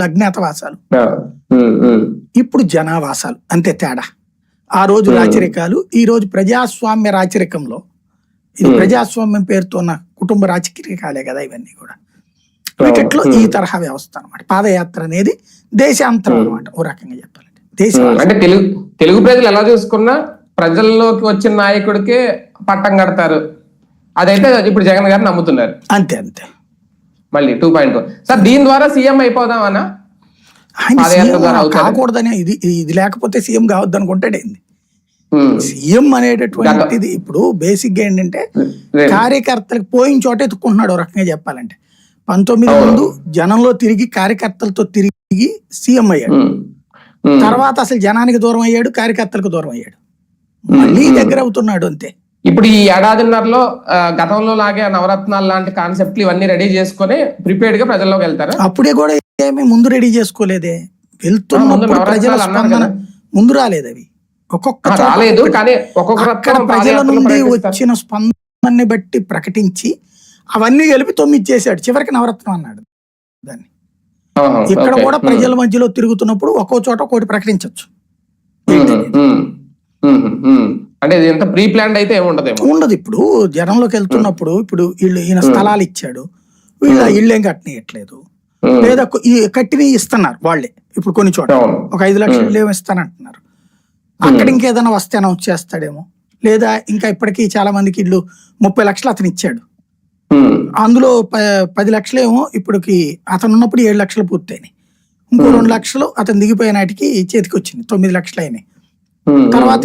అజ్ఞాతవాసాలు ఇప్పుడు జనావాసాలు అంతే తేడా. ఆ రోజు. రాచరికాలు ఈ రోజు ప్రజాస్వామ్య రాచరికంలో ఇది. ప్రజాస్వామ్యం పేరుతో ఉన్న కుటుంబ రాజకీయాలే కదా ఇవన్నీ కూడా. వీటిలో ఈ తరహా వ్యవస్థ అన్నమాట. పాదయాత్ర అనేది దేశాంతరం. అన్నమాట. ఓ రకంగా చెప్పాలంటే. దేశ అంటే తెలుగు తెలుగు ప్రజలు ఎలా చూసుకున్నా ప్రజల్లోకి వచ్చిన నాయకుడికే పట్టం కడతారు. అదైతే ఇప్పుడు జగన్ గారు నమ్ముతున్నారు. అంతే అంతే. మళ్ళీ టూ పాయింట్ సార్ దీని ద్వారా సీఎం అవుతాడు. కాకూడదనే ఇది ఇది లేకపోతే సీఎం కావద్దు అనుకుంటాడేంది ఉమ్, సీఎం అనేటటువంటిది ఇప్పుడు బేసిక్గా ఏంటంటే కార్యకర్తలకు పోయిన చోట ఎత్తుకుంటున్నాడు రకంగా చెప్పాలంటే. పంతొమ్మిది. ముందు జనంలో తిరిగి కార్యకర్తలతో తిరిగి సీఎం అయ్యాడు. తర్వాత అసలు జనానికి దూరం అయ్యాడు కార్యకర్తలకు దూరం అయ్యాడు. మళ్ళీ దగ్గర అవుతున్నాడు అంతే. ఇప్పుడు ఈ ఏడాదిన్నరలో గతంలో లాగే నవరత్నాలు లాంటి కాన్సెప్ట్లు ఇవన్నీ రెడీ చేసుకొని ప్రిపేర్డ్గా ప్రజల్లోకి వెళ్తారా అప్పుడే కూడా ఏమీ ముందు రెడీ చేసుకోలేదే వెళ్తున్నప్పుడు ప్రజల స్పందన. ముందు రాలేదు అవి ఒక్కొక్క రాలేదు కానీ ఒక్కొక్క ప్రజల నుండి. వచ్చిన స్పందనని బట్టి ప్రకటించి అవన్నీ కలిపి తొమ్మిది చేశాడు చివరికి నవరత్నం అన్నాడు దాన్ని ఇక్కడ. కూడా ప్రజల మధ్యలో తిరుగుతున్నప్పుడు ఒక్కో చోట ఒకటి ప్రకటించవచ్చు. అంటే ఎంత ప్రీ ప్లాన్డ్ అయితే ఉండదు ఇప్పుడు. జనంలోకి వెళ్తున్నప్పుడు ఇప్పుడు వీళ్ళు ఈయన స్థలాలు ఇచ్చాడు. వీళ్ళు ఇళ్ళు ఏం కట్టనియట్లేదు. ఉమ్, లేదా ఈ కట్టిని ఇస్తున్నారు వాళ్ళే. ఇప్పుడు కొన్ని చోట. ఒక ఐదు లక్షలు ఇల్లు ఏమో ఇస్తానంటున్నారు. అక్కడ ఇంకేదైనా వస్తే అనౌన్స్ చేస్తాడేమో. లేదా ఇంకా ఇప్పటికీ చాలా మందికి ఇల్లు ముప్పై లక్షలు అతను ఇచ్చాడు. అందులో పది లక్షలేమో ఇప్పటికి అతను ఉన్నప్పుడు ఏడు లక్షలు పూర్తయినాయి. ఇంకో రెండు లక్షలు అతను దిగిపోయే నాటికి చేతికి వచ్చింది తొమ్మిది లక్షలు అయినాయి తర్వాత